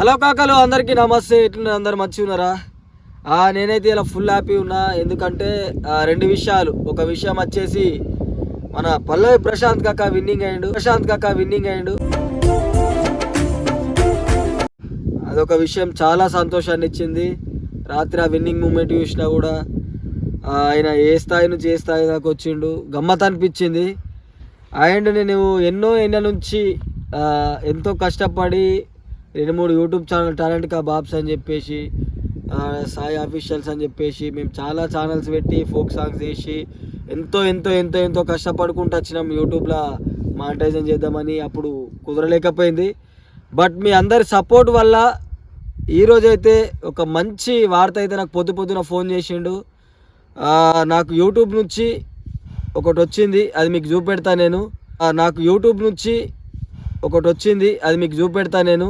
Hello కాకలు అందరికీ నమస్తే. ఎట్లున్నారు? అందరు మంచిగా ఉన్నారా? నేనైతే ఇలా ఫుల్ హ్యాపీ ఉన్నా. ఎందుకంటే రెండు విషయాలు. ఒక విషయం వచ్చేసి మన పల్లవి ప్రశాంత్ కాక విన్నింగ్ అయ్యిండు ప్రశాంత్ కాక విన్నింగ్ అయ్యిండు అదొక విషయం చాలా సంతోషాన్ని ఇచ్చింది. రాత్రి ఆ విన్నింగ్ మూమెంట్ చూసినా కూడా ఆయన ఏ స్థాయి నుంచి ఏ స్థాయి దాకా వచ్చిండు గమ్మత్ అనిపించింది. అండ్ నేను ఎన్నో ఏళ్ళ నుంచి ఎంతో కష్టపడి రెండు మూడు యూట్యూబ్ ఛానల్ టాలెంట్ కా బాబ్స్ అని చెప్పేసి సాయి అఫీషియల్స్ అని చెప్పేసి మేము చాలా ఛానల్స్ పెట్టి ఫోక్ సాంగ్స్ చేసి ఎంతో ఎంతో ఎంతో ఎంతో కష్టపడుకుంటూ వచ్చినాం యూట్యూబ్లో మానిటైజేషన్ చేద్దామని అప్పుడు కుదరలేకపోయింది. బట్ మీ అందరి సపోర్ట్ వల్ల ఈరోజైతే ఒక మంచి వార్త అయితే నాకు పొద్దు పొద్దున ఫోన్ చేసిండు. నాకు యూట్యూబ్ నుంచి ఒకటి వచ్చింది అది మీకు చూపెడతా నేను. నాకు యూట్యూబ్ నుంచి ఒకటి వచ్చింది అది మీకు చూపెడతా నేను.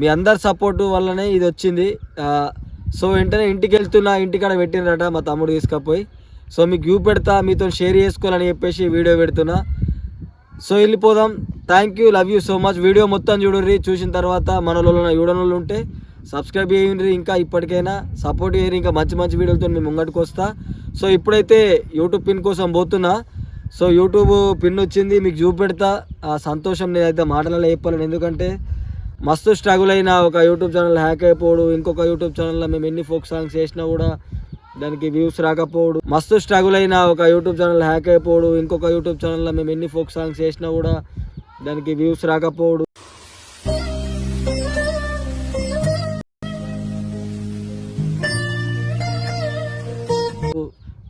మీ అందరి సపోర్టు వల్లనే ఇది వచ్చింది. సో వెంటనే ఇంటికి వెళ్తున్నా ఇంటికాడ పెట్టినరట మా తమ్ముడు తీసుకపోయి. సో మీకు చూపెడతా మీతో షేర్ చేసుకోవాలని చెప్పేసి వీడియో పెడుతున్నా. సో వెళ్ళిపోదాం. Thank you love you so much video మొత్తం చూడండి చూసిన తర్వాత మనలో చూడని ఉంటే సబ్స్క్రైబ్ చేయండి. ఇంకా ఇప్పటికైనా సపోర్ట్ చేయరు ఇంకా మంచి మంచి వీడియోలతో మేము ముంగటికి వస్తా. సో ఇప్పుడైతే యూట్యూబ్ పిన్ కోసం పోతున్నా. సో యూట్యూబ్ పిన్ వచ్చింది. మీకు చూపెడతా ఆ సంతోషం నేనైతే మాటలలో చెప్పాలని. ఎందుకంటే మస్తు స్ట్రగుల్ అయిన ఒక యూట్యూబ్ ఛానల్ హ్యాక్ అయిపోవడు ఇంకొక యూట్యూబ్ ఛానల్లో మేము ఎన్ని ఫోక్ సాంగ్స్ చేసినా కూడా దానికి వ్యూస్ రాకపోవడు మస్తు స్ట్రగుల్ అయిన ఒక యూట్యూబ్ ఛానల్ హ్యాక్ అయిపోవడు ఇంకొక యూట్యూబ్ ఛానల్లో మేము ఎన్ని ఫోక్ సాంగ్స్ చేసినా కూడా దానికి వ్యూస్ రాకపోవడు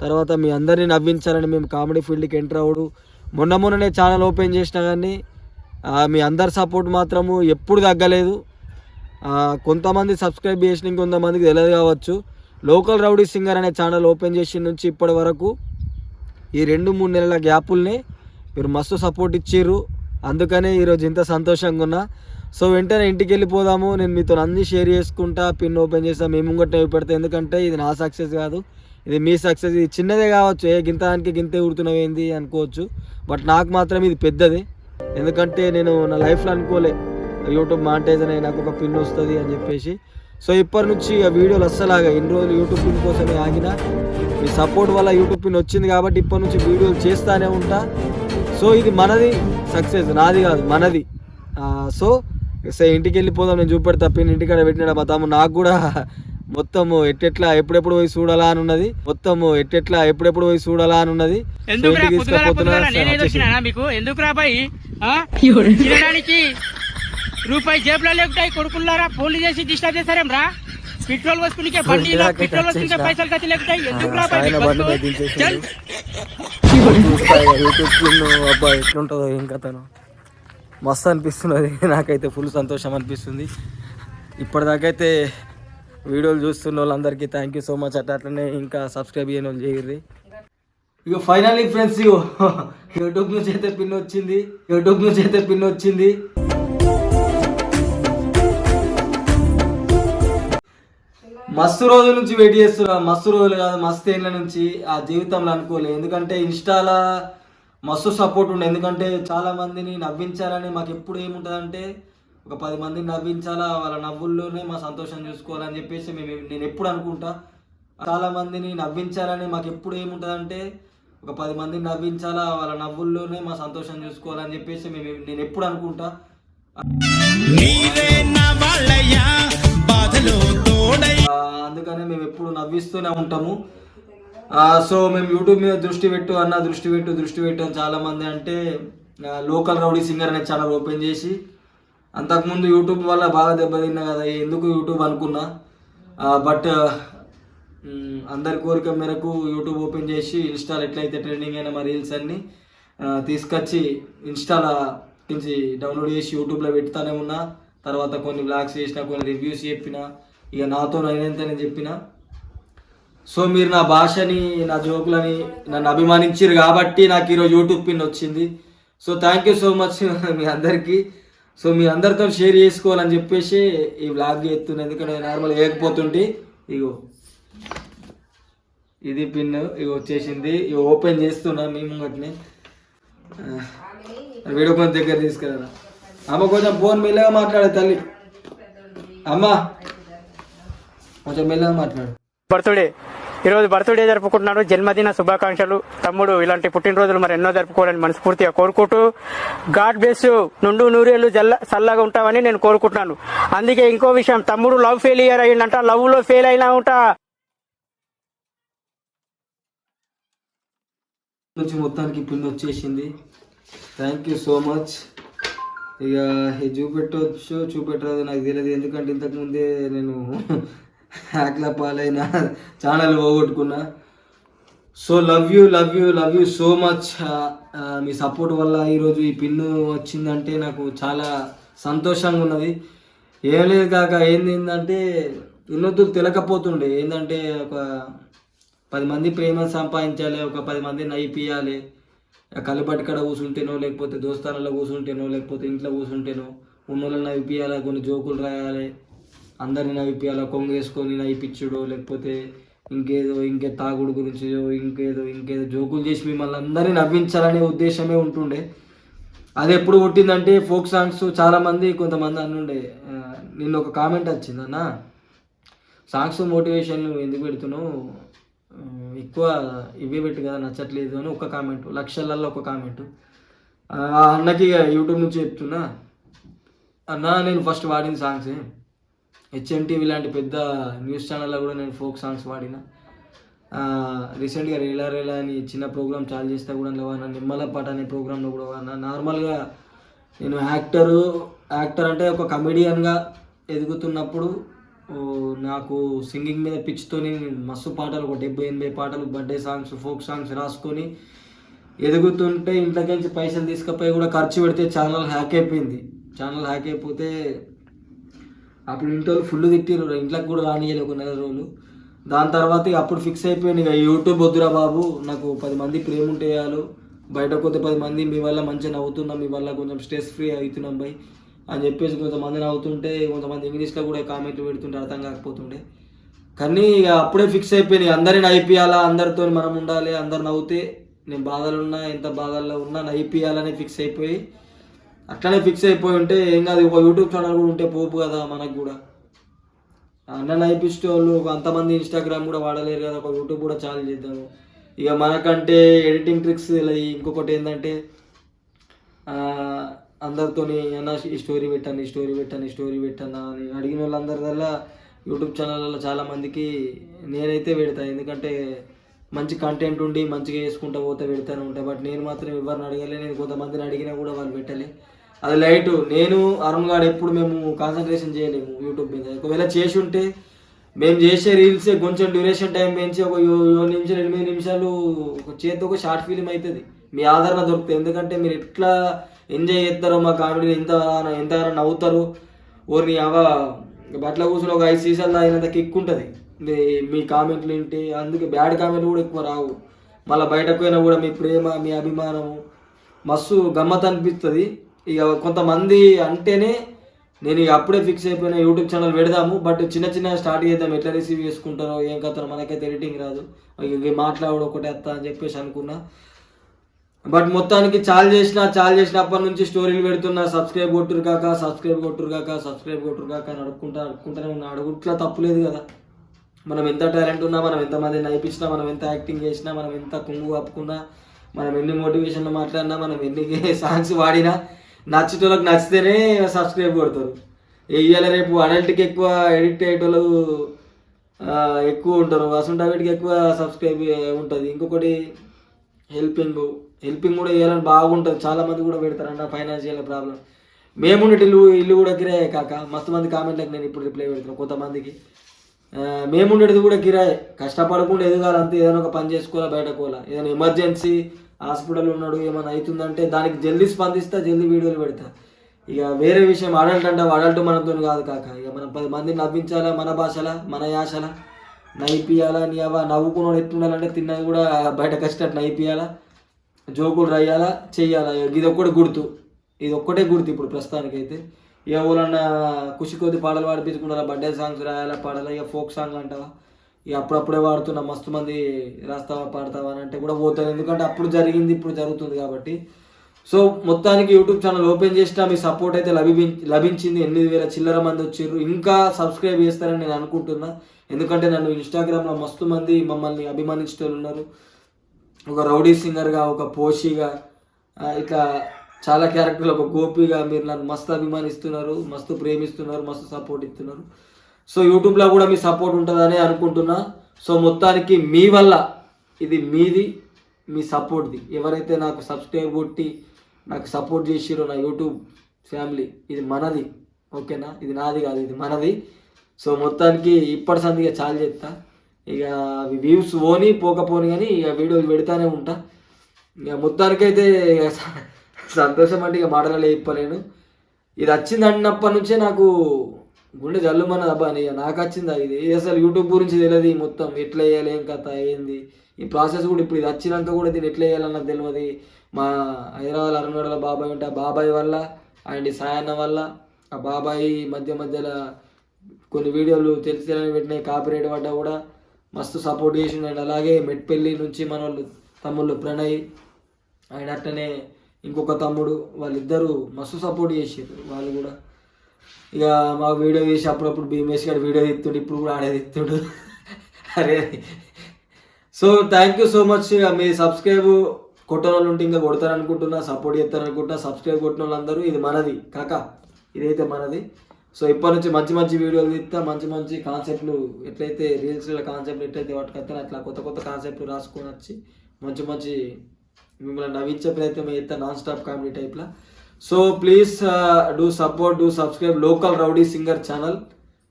తర్వాత మీ అందరినీ నవ్వించాలని మేము కామెడీ ఫీల్డ్కి ఎంటర్ అవ్వడు. మొన్న మొన్ననే ఛానల్ ఓపెన్ చేసినా కానీ మీ అందరి సపోర్ట్ మాత్రము ఎప్పుడు తగ్గలేదు. కొంతమంది సబ్స్క్రైబ్ చేసిన ఇంకొంతమందికి తెలియదు కావచ్చు. లోకల్ రౌడీ సింగర్ అనే ఛానల్ ఓపెన్ చేసిన నుంచి ఇప్పటి వరకు ఈ రెండు మూడు నెలల గ్యాపుల్ని మీరు మస్తు సపోర్ట్ ఇచ్చిర్రు. అందుకనే ఈరోజు ఇంత సంతోషంగా ఉన్నా. సో వెంటనే ఇంటికి వెళ్ళిపోదాము నేను మీతో అన్ని షేర్ చేసుకుంటా పిన్ ఓపెన్ చేస్తా మేము ముంగట్టే పెడతా. ఎందుకంటే ఇది నా సక్సెస్ కాదు. ఇది మీ సక్సెస్. ఇది చిన్నదే కావచ్చు. ఏ గింత దానికి గింతే ఉడుతున్నవేంది అనుకోవచ్చు. బట్ నాకు మాత్రం ఇది పెద్దది. ఎందుకంటే నేను నా లైఫ్లో అనుకోలే. యూట్యూబ్ మాంటేజ్ అనే నాకు ఒక పిన్ వస్తుంది అని చెప్పేసి. సో ఇప్పటి నుంచి ఆ వీడియోలు అస్సలాగా ఇన్ని రోజులు యూట్యూబ్ పిన్ కోసమే ఆగిన మీ సపోర్ట్ వల్ల యూట్యూబ్ పిన్ వచ్చింది కాబట్టి ఇప్పటి నుంచి వీడియోలు చేస్తానే ఉంటా. సో ఇది మనది సక్సెస్ నాది కాదు మనది. సో సరే ఇంటికి వెళ్ళిపోదాం నేను చూపెడతా పిన్ ఇంటికాడ పెట్టినాడు మా తమ్ముడు నాకు కూడా మొత్తము ఎట్టెట్లా ఎప్పుడెప్పుడు పోయి చూడాలా అని ఉన్నది? మొత్తము ఎట్టెట్లా ఎప్పుడెప్పుడు పోయి చూడాలా అని ఉన్నది? మీకు? తినడానికి రూపాయి జేబులో లేకుతాయి కొడుకున్నారా ఫోన్లు చేసి డిస్టర్బ్ చేస్తారేం రా? పెట్రోల్ వస్తువులకే బండి పెట్రోల్ వచ్చేసిన. పైసలు ఖర్చు లేకుతాయి ఎందుకురా బాయ్ ఆయన మీకు బండి మీద వస్తువు? దించేసిండు. చల్. చూస్తా ఇక యూట్యూబ్ పిన్ అబ్బా ఎట్లుంటుందో ఏం కథను. మస్తు అనిపిస్తున్నది. నాకైతే ఫుల్ సంతోషం అనిపిస్తుంది. ఇప్పటిదాకైతే వీడియోలు చూస్తున్న వాళ్ళందరికీ థ్యాంక్ యూ సో మచ్ అట్లా అట్లనే ఇంకా సబ్స్క్రైబ్ చేయని వాళ్ళు చేయర్రి. ఇక ఫైనల్లీ ఫ్రెండ్స్ ఇగో. యూట్యూబ్ నుంచి అయితే పిన్ వచ్చింది. యూట్యూబ్ నుంచి అయితే పిన్ వచ్చింది. మస్తు రోజుల నుంచి వెయిట్ చేస్తున్నా. మస్తు రోజులు కాదు మస్తు ఏళ్ళ నుంచి ఆ జీవితంలో అనుకోలే. ఎందుకంటే ఇన్స్టాల మస్తు సపోర్ట్ ఉండే. ఎందుకంటే చాలా మందిని నవ్వించాలని మాకు ఎప్పుడు ఏముంటుందంటే ఒక పది మందిని నవ్వించాలా వాళ్ళ నవ్వుల్లోనే మా సంతోషం చూసుకోవాలని చెప్పేసి మేము నేను ఎప్పుడు అనుకుంటా. చాలా మందిని నవ్వించాలని మాకు ఎప్పుడు ఏముంటుందంటే ఒక పది మందిని నవ్వించాలా వాళ్ళ నవ్వుల్లోనే మా సంతోషం చూసుకోవాలని చెప్పేసి మేము నేను ఎప్పుడు అనుకుంటా. అందుకనే మేము ఎప్పుడు నవ్విస్తూనే ఉంటాము. సో మేము యూట్యూబ్ మీద దృష్టి పెట్టు అన్న దృష్టి పెట్టు దృష్టి పెట్టు అని చాలా మంది అంటే లోకల్ రౌడీ సింగర్ అనే ఛానల్ ఓపెన్ చేసి అంతకుముందు యూట్యూబ్ వల్ల బాగా దెబ్బతిన్నా కదా ఎందుకు యూట్యూబ్ అనుకున్నా? బట్ అందరి కోరిక మేరకు యూట్యూబ్ ఓపెన్ చేసి ఇన్స్టాల్ ఎట్లయితే ట్రెండింగ్ అయిన మా రీల్స్ అన్ని తీసుకొచ్చి ఇన్స్టాలో నుంచి డౌన్లోడ్ చేసి యూట్యూబ్లో పెడతానే ఉన్నా. తర్వాత కొన్ని బ్లాగ్స్ చేసిన కొన్ని రివ్యూస్ చెప్పిన ఇక నాతో అయినంత నేను చెప్పిన. సో మీరు నా భాషని నా జోకులని నన్ను అభిమానించారు కాబట్టి నాకు ఈరోజు యూట్యూబ్ పిన్ వచ్చింది. So thank you so much మీ అందరికీ. సో మీ అందరితో షేర్ చేసుకోవాలని చెప్పేసి ఈ బ్లాగ్ చేస్తున్నా ఎందుకంటే నార్మల్ వేయకపోతుంటే ఇగో. ఇది పిన్ ఇగో వచ్చేసింది. ఇగో ఓపెన్ చేస్తున్నా మీ ముంగట్ని. వీడియో కొంత దగ్గర తీసుకెళ్ళరా. అమ్మ కొంచెం ఫోన్ మెల్లగా మాట్లాడే తల్లి. అమ్మ. కొంచెం మెల్లగా మాట్లాడు. పడుతుడే ఈరోజు బర్త్డే జరుపుకుంటున్నాడు. జన్మదిన శుభాకాంక్షలు. తమ్ముడు ఇలాంటి పుట్టినరోజులు మరి ఎన్నో జరుపుకోవాలని మనస్ఫూర్తిగా కోరుకుంటూ గాడ్ బ్లెస్ నుండు నూరేళ్ళు జల్ల చల్లగా ఉంటావని నేను కోరుకుంటున్నాను. అందుకే ఇంకో విషయం తమ్ముడు లవ్ ఫెయిలియర్ అయ్యిందంట లవ్లో ఫెయిల్ అయినా ఉంటా. నుంచి మొత్తానికి పిన్ వచ్చేసింది. థ్యాంక్ యూ సో మచ్ ఇక చూపెట్టవచ్చు చూపెట్టరాదు నాకు తెలియదు. ఎందుకంటే ఇంతకుముందే నేను హ్యాక్ల పాలైన ఛానల్ పోగొట్టుకున్నా. So love you love you love you so much. Me support వల్ల ఈరోజు ఈ పిన్ వచ్చిందంటే నాకు చాలా సంతోషంగా ఉన్నది. ఏం లేదు కాక ఏంది ఏంటంటే ఇన్నొత్తులు తెలకపోతుండే ఏంటంటే ఒక పది మంది ప్రేమ సంపాదించాలి ఒక పది మంది నైపియాలి కలబట్టి కడ కూర్చుంటేనో లేకపోతే దోస్తానాల్లో కూర్చుంటేనో లేకపోతే ఇంట్లో కూర్చుంటేనో ఉన్నోళ్ళని నైపియాలి కొన్ని జోకులు రాయాలి. అందరిని నవ్విపియాలి కొంగు వేసుకొని నవ్విపించుడు లేకపోతే ఇంకేదో ఇంకే తాగుడు గురించి ఇంకేదో ఇంకేదో జోకులు చేసి మిమ్మల్ని అందరినీ నవ్వించాలనే ఉద్దేశమే ఉంటుండే. అది ఎప్పుడు పుట్టిందంటే ఫోక్ సాంగ్స్ చాలామంది కొంతమంది అన్నుండే. నిన్న ఒక కామెంట్ వచ్చింది అన్న. సాంగ్స్ మోటివేషన్ ఎందుకు పెడుతున్నావు? ఎక్కువ ఇవే పెట్టు కదా నచ్చట్లేదు అని ఒక కామెంట్ లక్షలలో ఒక కామెంట్. ఆ అన్నకి ఇక యూట్యూబ్ నుంచి చెప్తున్నా. అన్న నేను ఫస్ట్ వాడిన సాంగ్స్. హెచ్ఎంటీవీ లాంటి పెద్ద న్యూస్ ఛానల్లో కూడా నేను ఫోక్ సాంగ్స్ పాడిన రీసెంట్గా రేలా రేలా అని చిన్న ప్రోగ్రామ్ చాలు చేస్తే కూడా లేవన్నా నిమ్మల పాట అనే ప్రోగ్రాంలో కూడా వాడినా. నార్మల్గా నేను యాక్టరు యాక్టర్ అంటే ఒక కమెడియన్గా ఎదుగుతున్నప్పుడు నాకు సింగింగ్ మీద పిచ్చితోని మస్తు పాటలు ఒక డెబ్బై ఎనభై పాటలు బర్త్డే సాంగ్స్ ఫోక్ సాంగ్స్ రాసుకొని ఎదుగుతుంటే ఇంట్లోకించి పైసలు తీసుకుపోయి కూడా ఖర్చు పెడితే ఛానల్ హ్యాక్ అయిపోయింది. ఛానల్ హ్యాక్ అయిపోతే అప్పుడు ఇంట్లో ఫుల్ తిట్టిరు ఇంట్లోకి కూడా రానియలే ఒక నెల రోజులు. దాని తర్వాత ఇక అప్పుడు ఫిక్స్ అయిపోయింది ఇక యూట్యూబ్ వద్దురా బాబు. నాకు పది మంది ప్రేమ ఉంటే బయట బయటకు పోతే పది మంది మీ వల్ల మంచిగా నవ్వుతున్నాం మీ వల్ల కొంచెం స్ట్రెస్ ఫ్రీ అవుతున్నాం బై అని చెప్పేసి కొంతమంది నవ్వుతుంటే కొంతమంది ఇంగ్లీష్లో కూడా కామెంట్లు పెడుతుంటే అర్థం కాకపోతుండే కానీ ఇక అప్పుడే ఫిక్స్ అయిపోయినాయి అందరిని అయిపోయాలా అందరితో మనం ఉండాలి. అందరు నవ్వుతే నేను బాధలు ఉన్నా ఎంత బాధల్లో ఉన్నా నైపియాలని ఫిక్స్ అయిపోయి అట్లనే ఫిక్స్ అయిపోయి ఉంటే ఏం కాదు ఒక యూట్యూబ్ ఛానల్ కూడా ఉంటే పోపు కదా మనకు కూడా. అన్న నైపిస్ట్ వాళ్ళు అంతమంది ఇన్స్టాగ్రామ్ కూడా వాడలేరు కదా ఒక యూట్యూబ్ కూడా ఛానల్ చేద్దాము. ఇక మనకంటే ఎడిటింగ్ ట్రిక్స్ ఇంకొకటి ఏంటంటే అందరితోని అన్న ఈ స్టోరీ పెట్టాను ఈ స్టోరీ పెట్టాను ఈ స్టోరీ పెట్టాను అని అడిగిన వాళ్ళందరి వల్ల యూట్యూబ్ ఛానళ్ళలో చాలా మందికి నేనైతే పెడతా. ఎందుకంటే మంచి కంటెంట్ ఉండి మంచిగా చేసుకుంటా పోతే పెడతానే ఉంటాయి బట్ నేను మాత్రం ఎవరిని అడగలే నేను కొంతమందిని అడిగినా కూడా వాళ్ళు పెట్టలే. అది లైట్. నేను అరుణ్ గారు ఎప్పుడు మేము కాన్సన్ట్రేషన్ చేయలేము యూట్యూబ్ మీద. ఒకవేళ చేసి ఉంటే మేము చేసే రీల్సే కొంచెం డ్యూరేషన్ టైం పెంచి ఒక ఏడు నిమిషాలు ఎనిమిది నిమిషాలు ఒక చేతి ఒక షార్ట్ ఫిలిం అవుతుంది మీ ఆదరణ దొరుకుతుంది. ఎందుకంటే మీరు ఎట్లా ఎంజాయ్ చేస్తారో మా కామెడీని ఎంత ఎంత నవ్వుతారు. ఓర్ని అవ బట్టల కూర్చొని ఒక ఐదు సీసాలు తాగినంత కిక్ ఉంటుంది. మీ- మీ కామెంట్లు ఏంటి? అందుకే బ్యాడ్ కామెంట్లు కూడా ఎక్కువ రావు. మళ్ళీ బయటకు పోయినా కూడా మీ ప్రేమ మీ అభిమానము మస్తు గమ్మత్ అనిపిస్తుంది. ఇక కొంతమంది అంటేనే నేను ఇక అప్పుడే ఫిక్స్ అయిపోయిన యూట్యూబ్ ఛానల్ పెడదాము బట్ చిన్న చిన్న స్టార్ట్ చేద్దాం. ఎట్లా రిసీవ్ చేసుకుంటారో ఏం కథనో మనకైతే ఎడిటింగ్ రాదు. ఇక మాట్లాడు ఒకటే అత్త అని చెప్పేసి అనుకున్నా. బట్ మొత్తానికి చాలు చేసిన చాలు చేసినప్పటి నుంచి స్టోరీలు పెడుతున్నా సబ్స్క్రైబ్ కొట్టురు కాక సబ్స్క్రైబ్ కొట్టురు కాక సబ్స్క్రైబ్ కొట్టురు కాక అని అడుక్కుంటా అడుక్కుంటానే ఉన్నా. అడుగుట్లా తప్పులేదు కదా. మనం ఎంత టాలెంట్ ఉన్నా మనం ఎంతమంది నడిపించినా మనం ఎంత యాక్టింగ్ చేసినా మనం ఎంత కుంగు కప్పుకున్నా మనం ఎన్ని మోటివేషన్లు మాట్లాడినా మనం ఎన్ని సాంగ్స్ వాడినా నచ్చేటోళ్ళకి నచ్చితేనే సబ్స్క్రైబ్ కొడతారు. ఇవాళ రేపు అడల్ట్కి ఎక్కువ ఎడిక్ట్ అయ్యేటోళ్ళు ఎక్కువ ఉంటారు. అసలు వీటికి ఎక్కువ సబ్స్క్రైబ్ ఉంటుంది. ఇంకొకటి హెల్పింగ్ హెల్పింగ్ కూడా చేయాలని బాగుంటుంది. చాలామంది కూడా పెడతారంట ఫైనాన్షియల్ ప్రాబ్లం మేముండే ఇల్లు ఇల్లు కూడా కిరాయే కాక మస్తు మంది కామెంట్లకు నేను ఇప్పుడు రిప్లై పెడుతున్నాను కొంతమందికి. మేముండేది కూడా కిరాయే. కష్టపడకుండా ఎదగాలి ఏదైనా ఒక పని చేసుకోవాలా బయటకు పోవాలా. ఏదైనా ఎమర్జెన్సీ హాస్పిటల్ ఉన్నాడు ఏమైనా అవుతుందంటే దానికి జల్దీ స్పందిస్తా జల్దీ వీడియోలు పెడతా. ఇక వేరే విషయం అడల్ట్ అంటే అడల్ట్ మనతో కాదు కాక ఇక మనం పది మందిని నవ్వించాలా మన భాషలా మన యాసలా? నైపియాలా నీ అవ నవ్వుకున్నాడు ఎట్టుండాలంటే తిన్నది కూడా బయట కష్టం నైపియాలా జోకులు రాయాలా చెయ్యాలా? ఇది ఒక్కటి గుర్తు. ఇది ఒక్కటే గుర్తు ఇప్పుడు ప్రస్తుతానికైతే. ఇక ఎవరన్నా కుషి కొద్ది పాటలు పాడిపించుకుంటారా? Birthday songs రాయాలా పాడాలా? ఇక ఫోక్ సాంగ్ అంటావా? ఇక అప్పుడప్పుడే వాడుతున్నా మస్తు మంది రాస్తావా పాడతావా అని అంటే కూడా పోతాను ఎందుకంటే అప్పుడు జరిగింది ఇప్పుడు జరుగుతుంది కాబట్టి. సో మొత్తానికి యూట్యూబ్ ఛానల్ ఓపెన్ చేసినా మీ సపోర్ట్ అయితే లభి లభించింది. ఎనిమిది వేల చిల్లర మంది వచ్చారు ఇంకా సబ్స్క్రైబ్ చేస్తారని నేను అనుకుంటున్నా. ఎందుకంటే నన్ను ఇన్స్టాగ్రామ్లో మస్తు మంది మమ్మల్ని అభిమానించే ఉన్నారు. ఒక రౌడీ సింగర్గా ఒక పోషిగా ఇట్లా చాలా క్యారెక్టర్లు ఒక గోపిగా మీరు నన్ను మస్తు అభిమానిస్తున్నారు మస్తు ప్రేమిస్తున్నారు మస్తు సపోర్ట్ ఇస్తున్నారు. సో యూట్యూబ్లో కూడా మీ సపోర్ట్ ఉంటుందని అనుకుంటున్నా. సో మొత్తానికి మీ వల్ల ఇది మీది మీ సపోర్ట్ది ఎవరైతే నాకు సబ్స్క్రైబ్ కొట్టి నాకు సపోర్ట్ చేసిరో నా యూట్యూబ్ ఫ్యామిలీ ఇది మనది. ఓకేనా ఇది నాది కాదు ఇది మనది. సో మొత్తానికి ఇప్పటి సందిగా చాలు చెప్తా ఇక వ్యూస్ పోని పోకపోని కానీ ఇక వీడియోలు పెడతానే ఉంటా. ఇక మొత్తానికైతే ఇక స- సంతోషం అంటే ఇక మాటలలో చెప్పలేను. ఇది వచ్చింది అన్నప్పటి నుంచే నాకు గుండె జల్లుమన్న అబ్బా ఇక నాకు వచ్చిందా ఇది అసలు యూట్యూబ్ గురించి తెలియదు ఈ మొత్తం. ఎట్లా వేయాలి ఏం కథ ఏంది? ఈ ప్రాసెస్ కూడా ఇప్పుడు ఇది వచ్చినాక కూడా దీన్ని ఎట్లా వేయాలన్నది తెలియదు మా హైదరాబాద్ అరణగడల బాబాయ్ ఉంటే ఆ బాబాయ్ వల్ల అండ్ సాయన్న వల్ల ఆ బాబాయ్ మధ్య మధ్యలో కొన్ని వీడియోలు తెలిసి తెలియని పెట్టినాయి కాపీరేట్ పడ్డా కూడా మస్తు సపోర్ట్ చేసిండు. అండ్ అలాగే మెట్పల్లి నుంచి మన వాళ్ళు తమ్ముళ్ళు ప్రణయ్ ఆయన అట్టనే ఇంకొక తమ్ముడు వాళ్ళిద్దరూ మస్తు సపోర్ట్ చేసారు వాళ్ళు కూడా. ఇక మా వీడియో తీసి అప్పుడప్పుడు భీమేష్ గారు వీడియో తీస్తుండు ఇప్పుడు కూడా ఆడే తీస్తుండు. అరే so thank you so much me subscribe కొట్టిన వాళ్ళు ఉంటే ఇంకా కొడతారనుకుంటున్నా సపోర్ట్ చేస్తారనుకుంటున్నా సబ్స్క్రైబ్ కొట్టిన వాళ్ళందరూ ఇది మనది కాక ఇదైతే మనది. సో ఇప్పటి నుంచి మంచి మంచి వీడియోలు తీస్తా మంచి మంచి కాన్సెప్ట్లు ఎట్లయితే రీల్స్లో కాన్సెప్ట్లు ఎట్లయితే పట్టుకొస్తానో అట్లా కొత్త కొత్త కాన్సెప్ట్లు రాసుకొని వచ్చి మంచి మంచి మిమ్మల్ని నవ్వించే ప్రయత్నం అయితే నాన్ స్టాప్ కామెడీ టైప్లో so please do support do subscribe local rowdy singer channel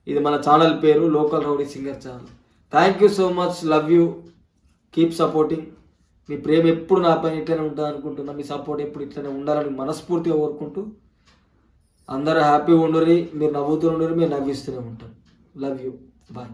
ఇది మన ఛానల్ పేరు local rowdy singer channel thank you so much love you keep supporting మీ ప్రేమ ఎప్పుడు నా పైన ఇట్లనే ఉంటుంది అనుకుంటున్నా. మీ సపోర్ట్ ఎప్పుడు ఇట్లనే ఉండాలని మనస్ఫూర్తిగా కోరుకుంటూ. అందరూ హ్యాపీగా ఉండరు మీరు నవ్వుతూ ఉండరు మీరు నవ్విస్తూనే ఉంటారు లవ్ యూ బాయ్